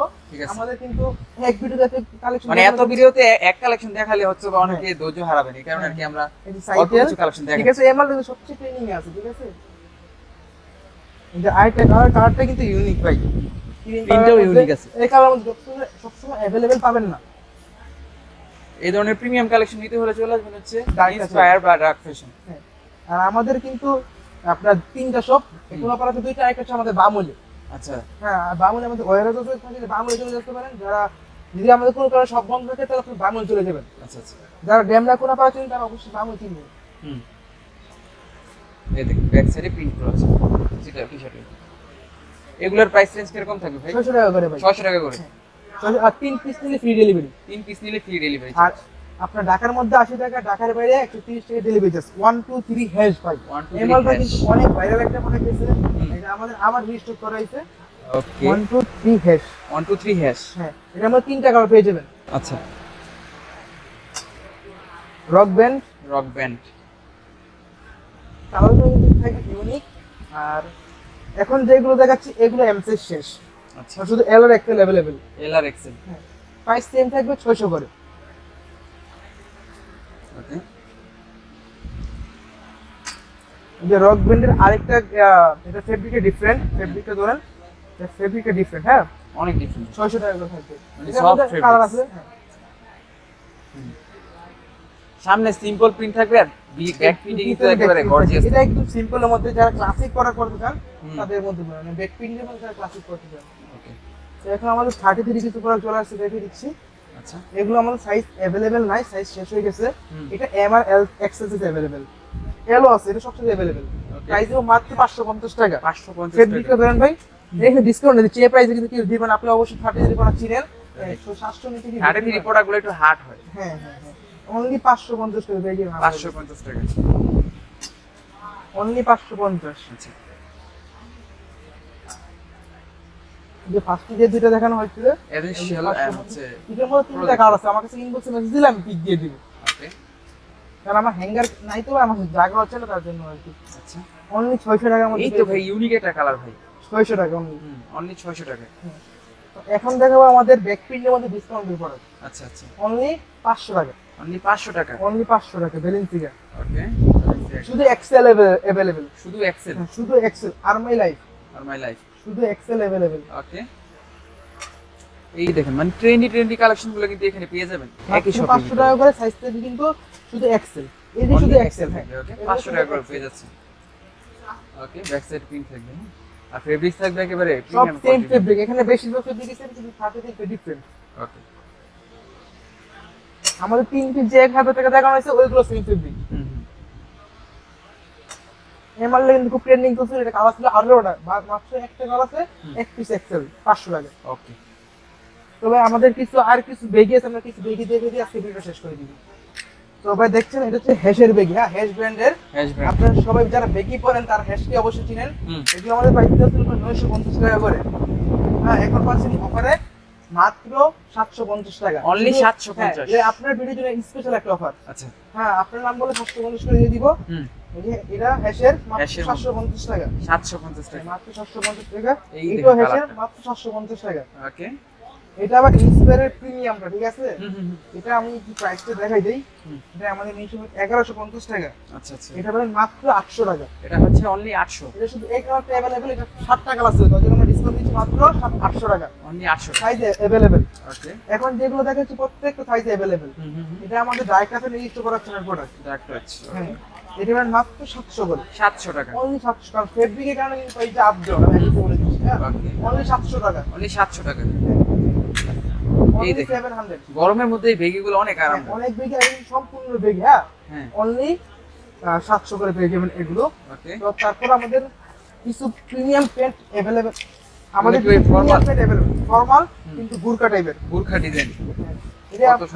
আমাদের কিন্তু এক ভিডিও দেখে কালেকশন মানে এত ভিডিওতে এক কালেকশন দেখালে হচ্ছে বা অনেকে ধৈর্য হারাবেন এই কারণে আর কি আমরা অল্প কিছু কালেকশন ঠিক আছে কিন্তু সবচেয়ে ট্রেনিং এ আছে ঠিক আছে? কিন্তু কালারটা কিন্তু ইউনিক ভাই। Printটাও unique আছে। এই মধ্যে সবসময় অ্যাভেলেবেল পাবেন না। এই ধরনের প্রিমিয়াম কালেকশন নিতে হলে চলে আসবেন হচ্ছে ইন্সপায়ার বা ডার্ক ফ্যাশন হ্যাঁ। আর আমাদের কিন্তু আপনার তিনটা শপ কোনো পাড়াতে দুইটা একটা হচ্ছে আমাদের বামুলি। আচ্ছা। হ্যাঁ বামুলি আমাদের ওয়ারে তো বামুলি চলে যেতে পারেন। যারা যদি আমাদের কোনো কারণে সব বন্ধ থাকে তাহলে আপনি বামুলি চলে যাবেন। আচ্ছা আচ্ছা। যারা ড্যামরা কোনো পাড়া চিনেন তারা অবশ্যই বামুলি চিনবেন হুম। এই দেখুন ব্যাক সাইডে প্রিন্ট করা আছে। যেটা টি শার্টে এগুলোর প্রাইস রেঞ্জ কীরকম থাকবে ভাই? ছয়শো টাকা করে ভাই। 600 টাকা করে। ছয়শো আর তিন পিস নিলে ফ্রি ডেলিভারি তিন পিস নিলে ফ্রি ডেলিভারি আর আপনার ঢাকার মধ্যে আশি টাকা ঢাকার বাইরে একশো তিরিশ টাকা delivery charge one two three hash ভাই। Three এমআলটা hash। কিন্তু অনেক ভাইরাল একটা মনে গেছে এটা আমাদের আবার রিস্টোর করা হয়েছে। Okay one two three hash 1 2 3 hash হ্যাঁ এটা আমরা তিনটা কালার পেয়ে যাবেন। আচ্ছা। রক ব্যান্ড রক ব্যান্ড কিন্তু থাকে ইউনিক আর এখন যেগুলো দেখাচ্ছি এগুলো এমসের শেষ। আচ্ছা। শুধু এল আর এক্সেল অ্যাভেলেবেল এল আর এক্সেল হ্যাঁ। প্রাইস সেম থাকবে ছয়শো করে। ওকে। যে রক ব্যান্ডের আরেকটা এটা ফেব্রিকটা ডিফারেন্ট ফেব্রিকটা ধরেন ফেব্রিকটা ডিফারেন্ট হ্যাঁ? অনেক ডিফারেন্ট ছয়শো টাকা করে থাকবে মানে fabrics। কালার আছে। সামনে সিম্পল প্রিন্ট থাকবে আর ব্যাক প্রিন্টে কিন্তু একেবারে গর্জিয়াস এটা একদম সিম্পলের মধ্যে যারা ক্লাসিক করা করতে চান তাদের মধ্যে মানে ব্যাক প্রিন্টের মধ্যে যারা ক্লাসিক করতে চান। ওকে তো এখন আমাদের থার্টি থ্রি কিছু প্রোডাক্ট চলে আসছে দেখে দিচ্ছি। এগুলো আমাদের সাইজ অ্যাভেলেবেল নাই সাইজ শেষ হয়ে গেছে। এটা এম আর এল এক্সেস ইজ অ্যাভেলেবেল এলও আছে এটা সবচেয়ে অ্যাভেলেবেল প্রাইসও মাত্র পাঁচশো পঞ্চাশ টাকা। 550 ফেব্রিকটা ধরেন ভাই এখানে ডিসকাউন্ট দিচ্ছি এই প্রাইসে কিন্তু কেউ দিবেন আপনি অবশ্যই থার্টি থ্রি প্রোডাক্ট চিনেন সাতশো নিতে কি হাটে থ্রি প্রোডাক্টগুলো একটু হার্ড হয়। হ্যাঁ হ্যাঁ হ্যাঁ। অনলি পাঁচশো পঞ্চাশ টাকা যাবেন 550 টাকা। অনলি পাঁচশো পঞ্চাশ। আচ্ছা। যে ফার্স্টে যে দুইটা দেখানো হয়েছিল এসেনশিয়াল এন্ড হচ্ছে এটার মধ্যে তিনটা কালার আছে। আমার কাছে ইনবক্সে মেসেজ দিলে আমি পিক দিয়ে দিব। ওকে কারণ আমার হ্যাঙ্গার নাই তো আমার জায়গা হচ্ছে না তার জন্য আর কি। আচ্ছা। অনলি ছয়শো টাকার মধ্যে এই তো ভাই ইউনিক একটা কালার ভাই। ছয়শো টাকা অনলি অনলি 600 টাকা। এখন দেখাবো আমাদের ব্যাক প্রিন্টের মধ্যে ডিসকাউন্ট দিয়ে পড়ে আচ্ছা আচ্ছা। অনলি পাঁচশো টাকা। অনলি 500 টাকা। অনলি পাঁচশো টাকা ভ্যালেন্সিকা ওকে শুধু এক্সেল অ্যাভেলেবেল শুধু এক্সেল শুধু এক্সেল আর মাই লাইফ আর মাই লাইফ শুধু এক্সেল অ্যাভেলেবেল ওকে এই দেখেন মানে ট্রেন্ডি ট্রেন্ডি কালেকশনগুলো কিন্তু এখানে পেয়ে যাবেন। একই শপে পাঁচশো টাকা করে সাইজ থেকে কিন্তু শুধু এক্সেল এই যে শুধু এক্সেল হ্যাঁ ওকে 500 টাকা করে পেয়ে যাচ্ছে। ওকে ব্যাক সাইড প্রিন্ট থাকবে হ্যাঁ? আর ফেব্রিক থাকবে একেবারে সব সেম ফেব্রিক এখানে বেশিরভাগ ফেব্রিক সেম কিন্তু থাকে থেকে ডিফারেন্ট ওকে আমাদের তিন পিস যে এক হাজার টাকা দেখানো হয়েছে ওইগুলো সেম ফেব্রিক হুম। এমআরলে কিন্তু খুব ট্রেন্ডিং চলছে এটা কালার ছিল আঠারোটা মাত্র একটা কালার আছে এক পিস এক্সেল পাঁচশো টাকা ওকে তবে আমাদের কিছু আর কিছু বেগি আছে আমরা কিছু বেগি দেখে দিয়ে আজকে ভিডিও শেষ করে দিবি। তো ভাই দেখছেন এটা হচ্ছে হ্যাশের বেগি হ্যাঁ হ্যাশ ব্র্যান্ডের আপনারা সবাই যারা বেগি পরেন তার হ্যাশকে অবশ্যই চিনেন। এগুলো আমাদের প্রাইস হচ্ছে নয়শো পঞ্চাশ টাকা করে। হ্যাঁ এখন পাচ্ছেন অফারে মাত্র সাতশো পঞ্চাশ টাকা। Only শুধু- 750 হ্যাঁ, আপনার ভিডিওর জন্য স্পেশাল একটা অফার আচ্ছা। হ্যাঁ আপনার নাম বলে সাতশো পঞ্চাশ করে দিয়ে দিব। এটা হ্যাশের মাত্র টাকা। সাতশো পঞ্চাশ টাকা। মাত্র সাতশো পঞ্চাশ টাকা। এই হ্যাশের মাত্র সাতশো পঞ্চাশ টাকা। ওকে। এটা আবার ইন্সপায়ারের প্রিমিয়ামটা ঠিক আছে। এটা আমি একটু প্রাইসটা দেখাই দেই। এটা আমাদের টাকা। আচ্ছা আচ্ছা। এটা পাবেন মাত্র আটশো টাকা। এটা হচ্ছে অনলি আটশো। এটা শুধু কালারটা এটা টাকা আছে। তার জন্য আমরা ডিসকাউন্ট দিচ্ছি মাত্র আটশো টাকা। অনলি আটশো। সাইজ অ্যাভেলেবেল ওকে এখন যেগুলো দেখাচ্ছি প্রত্যেকটা সাইজ এটা আমাদের ডাইকাফে প্রোডাক্ট আচ্ছা হ্যাঁ। এটা মাত্র সাতশো করে। সাতশো টাকা। অনলি সাতশো কারণ ফেব্রিকের কারণে কিন্তু প্রাইসটা আপ দেওয়া আমি আগে বলে দিচ্ছি হ্যাঁ? অনলি সাতশো টাকা। অনলি সাতশো টাকা। অনলি দেখুন। গরমের মধ্যে এই বেগিগুলো অনেক আরাম অনেক বেগে একদম সম্পূর্ণ বেগে হ্যাঁ? হ্যাঁ। অনলি সাতশো করে পেয়ে যাবেন এগুলো। তো তারপর আমাদের কিছু প্রিমিয়াম প্যান্ট অ্যাভেলেবেল আমাদের অ্যাভেলেবেল ফর্মাল কিন্তু বুরকা টাইপের বুরখা ডিজাইন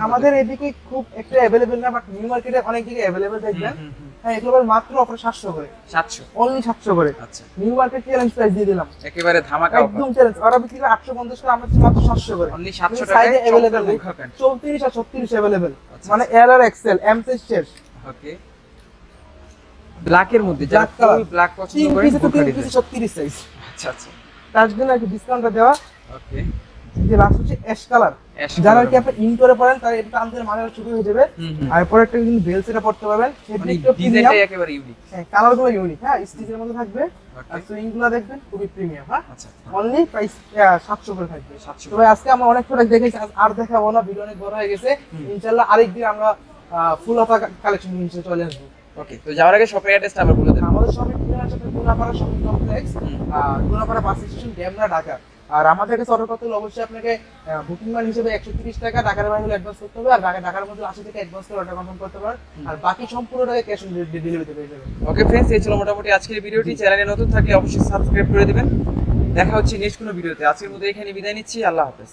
আমাদের এদিকে খুব একটা অ্যাভেলেবেল না বাট নিউ মার্কেটে অনেক জায়গায় অ্যাভেলেবেল দেখবেন। হ্যাঁ এগুলো মাত্র অফার সাতশো করে। সাতশো? অনলি সাতশো করে। আচ্ছা। নিউ মার্কেট চ্যালেঞ্জ প্রাইস দিয়ে দিলাম। একেবারে ধামাকা একদম চ্যালেঞ্জ ওরা বিক্রি করে আটশো পঞ্চাশ করে আমরা মাত্র সাতশো করে। অনলি সাতশো সাইজে অ্যাভেলেবেল চৌত্রিশ আর ছত্রিশ অ্যাভেলেবেল আচ্ছা। মানে এল আর এক্সেল এম সাইজ শেষ। ওকে। ব্ল্যাকের মধ্যে যারা ফুল ব্ল্যাক পছন্দ তিন করেন পিসে তো তিন পিসে ছত্রিশ সাইজ আচ্ছা আচ্ছা। তার জন্য একটু ডিসকাউন্টটা দেওয়া। ওকে। যে লাস্ট হচ্ছে অ্যাশ কালার যারা। কি আপনি ইনডোরে পড়েন তারা এটা টানতে মানে ছোট হয়ে যাবে। আর পরে একটা কিন্তু বেলস এটা পড়তে পারবেন। মানে প্রিমিয়াম ডিজাইনটাই একেবারে ইউনিক কালারগুলো ইউনিক হ্যাঁ স্টিচের মধ্যে থাকবে। আর সুইংগুলো দেখবেন খুবই প্রিমিয়াম হ্যাঁ? অনলি প্রাইস সাতশো করে থাকবে। সাতশো তো ভাই আজকে আমরা অনেক প্রোডাক্ট দেখেছি আর দেখাবো না ভিডিও অনেক বড় হয়ে গেছে। হুম। ইনশাল্লাহ আরেকদিন আমরা ফুল হাতা কালেকশন নিয়ে চলে আসব। ওকে তো যাওয়ার আগে শপের অ্যাড্রেসটা আবার বলে দেন। আমাদের শপে ঠিকানা হচ্ছে Gunapara shopping complex. Gunapara bus station Demra Dhaka. আর আমাদের কাছে অর্ডার করতে হলে অবশ্যই আপনাকে বুকিং মান হিসেবে একশো তিরিশ টাকা ঢাকার বাইরে হলে অ্যাডভান্স করতে হবে আর ঢাকা ঢাকার মধ্যে আশি থেকে অ্যাডভান্স করে অর্ডার কনফার্ম করতে পারেন। আর বাকি সম্পূর্ণ টাকা ক্যাশ অন ডেলিভারিতে পেয়ে যাবেন। ওকে ফ্রেন্ডস এই ছিল মোটামুটি আজকের ভিডিওটি। চ্যানেলে নতুন থাকলে অবশ্যই সাবস্ক্রাইব করে দেবেন। দেখা হচ্ছে নেক্সট কোনো ভিডিওতে। আজকের মধ্যে এখানে বিদায় নিচ্ছি। আল্লাহ হাফেজ।